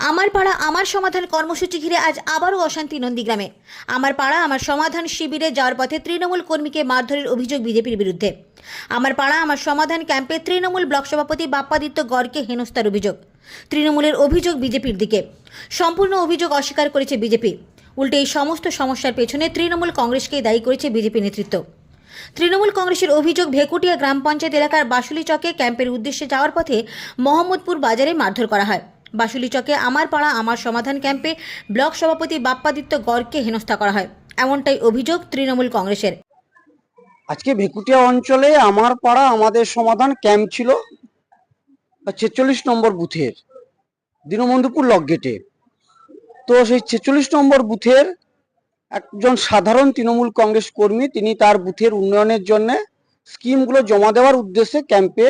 আমার পাড়া আমার সমাধান কর্মসূচি ঘিরে আজ আবারও অশান্তি নন্দীগ্রামে। আমার পাড়া আমার সমাধান শিবিরে যাওয়ার পথে তৃণমূল কর্মীকে মারধরের অভিযোগ বিজেপির বিরুদ্ধে। আমার পাড়া আমার সমাধান ক্যাম্পে তৃণমূল ব্লক সভাপতি বাপ্পাদিত্য গড়কে হেনস্থার অভিযোগ। তৃণমূলের অভিযোগ বিজেপির দিকে। সম্পূর্ণ অভিযোগ অস্বীকার করেছে বিজেপি। উল্টে এই সমস্ত সমস্যার পেছনে তৃণমূল কংগ্রেসকেই দায়ী করেছে বিজেপি নেতৃত্ব। তৃণমূল কংগ্রেসের অভিযোগ ভেকুটিয়া গ্রাম পঞ্চায়েত এলাকার বাসুলি চকে ক্যাম্পের উদ্দেশ্যে যাওয়ার পথে মোহাম্মদপুর বাজারে মারধর করা হয়। বাসুলি চকে আমার পাড়া আমার সমাধান ক্যাম্পে ব্লক সভাপতি বাপ্পাদিত্য গড়কে হেনস্থা করা হয়। এমনটাই অভিযোগ তৃণমূল কংগ্রেসের। আজকে ভেকুটিয়া অঞ্চলে আমার পাড়া আমাদের সমাধান ক্যাম্প ছিল, ছেচল্লিশ নম্বর বুথের, দীনবন্ধুপুর লক গেটে। তো সেই ছেচল্লিশ নম্বর বুথের একজন সাধারণ তৃণমূল কংগ্রেস কর্মী, তিনি তার বুথের উন্নয়নের জন্য স্কিমগুলো জমা দেওয়ার উদ্দেশ্যে ক্যাম্পে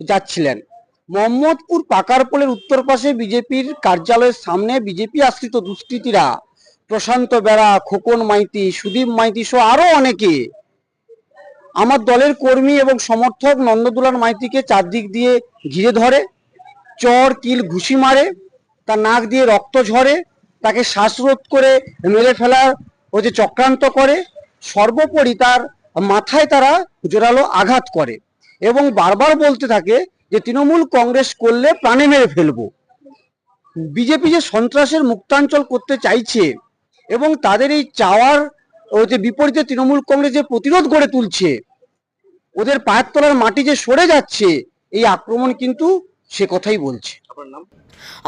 যাচ্ছিলেন। মোহাম্মদপুর পাকারপোলের উত্তর পাশে বিজেপির কার্যালয়ের সামনে বিজেপি আশ্রিত দুষ্কৃতীরা, প্রশান্ত বেড়া, খোকন মাইতি, সুদীপ মাইতি সহ আরও অনেকে আমার দলের কর্মী এবং সমর্থক নন্দদুলার মাইতিকে চারদিক দিয়ে ঘিরে ধরে, চর, কিল, ঘুষি মারে। তার নাক দিয়ে রক্ত ঝরে, তাকে শ্বাসরোধ করে মেরে ফেলার ও যে চক্রান্ত করে, সর্বোপরি তার মাথায় তারা জোরালো আঘাত করে এবং বারবার বলতে থাকে যে তৃণমূল কংগ্রেস করলে প্রাণে মেরে ফেলব। বিজেপি যে সন্ত্রাসের মুক্তাঞ্চল করতে চাইছে এবং তাদের এই চাওয়ার ও যে বিপরীতে তৃণমূল কংগ্রেস যে প্রতিরোধ গড়ে তুলছে, ওদের পায়ের তলার মাটি যে সরে যাচ্ছে, এই আক্রমণ কিন্তু সে কথাই বলছে।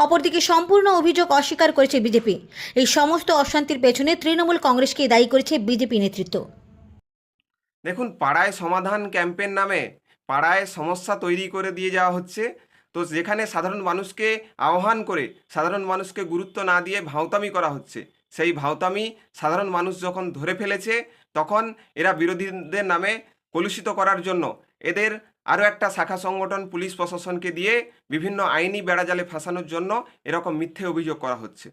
অপরদিকে সম্পূর্ণ অভিযোগ অস্বীকার করেছে বিজেপি। এই সমস্ত অশান্তির পেছনে তৃণমূল কংগ্রেসকে দায়ী করেছে বিজেপি নেতৃত্ব। দেখুন পাড়ায় সমাধান ক্যাম্পের নামে পাড়ায় সমস্যা তৈরি করে দিয়ে যাওয়া হচ্ছে। তো যেখানে সাধারণ মানুষকে আহ্বান করে সাধারণ মানুষকে গুরুত্ব না দিয়ে ভাওতামি করা হচ্ছে সেই ভাওতামি সাধারণ মানুষ যখন ধরে ফেলেছে তখন এরা বিরোধীদের নামে কলুষিত করার জন্য এদের আরও একটা শাখা সংগঠন পুলিশ প্রশাসনকে দিয়ে বিভিন্ন আইনি বেড়াজালে ফাঁসানোর জন্য এরকম মিথ্যে অভিযোগ করা হচ্ছে।